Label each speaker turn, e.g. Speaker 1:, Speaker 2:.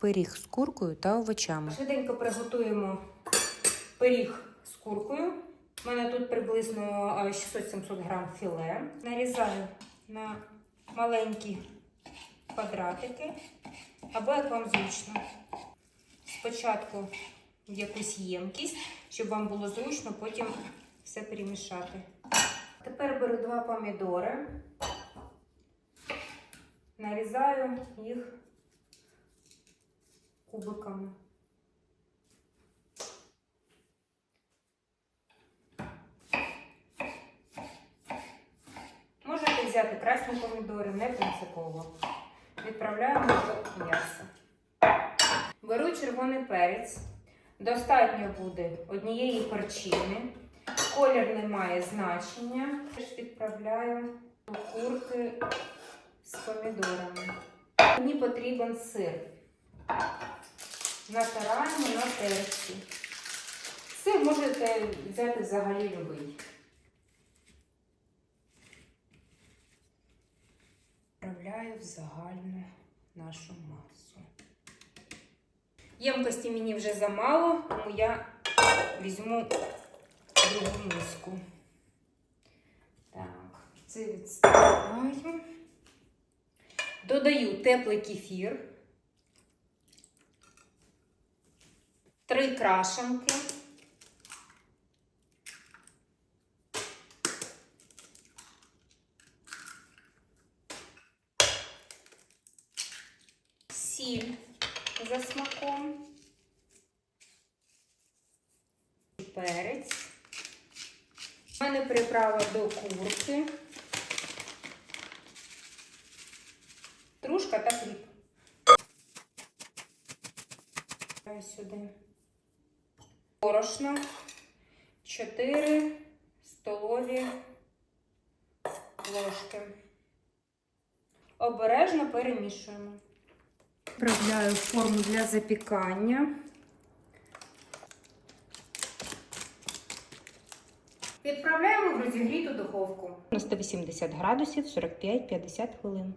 Speaker 1: пиріг з куркою та овочами.
Speaker 2: Швиденько приготуємо пиріг з куркою. У мене тут приблизно е, 600-700 грам філе. Нарізаю на маленькі квадратики, або як вам зручно. Спочатку якусь ємкість, щоб вам було зручно потім все перемішати. Тепер беру два помідори, нарізаю їх кубиками. Можете взяти красні помідори, не принципово. Відправляємо до м'яса. Беру червоний перець. Достатньо буде однієї перчини. Колір не має значення. Відправляю до курки з помідорами. Мені потрібен сир. Натираємо на терці. Сир можете взяти взагалі любий. Вправляю в загальну нашу масу. Ємкості мені вже замало, тому я візьму другу миску. Так, це відставляю. Додаю теплий кефір. Три крашенки. Сіль за смаком. Перець. У мене приправа до курки. Трушка та хліб. Сюди. Борошно. 4 столові ложки. Обережно перемішуємо. Вправляю форму для запікання. Відправляємо в розігріту духовку на 180 градусів 45-50 хвилин.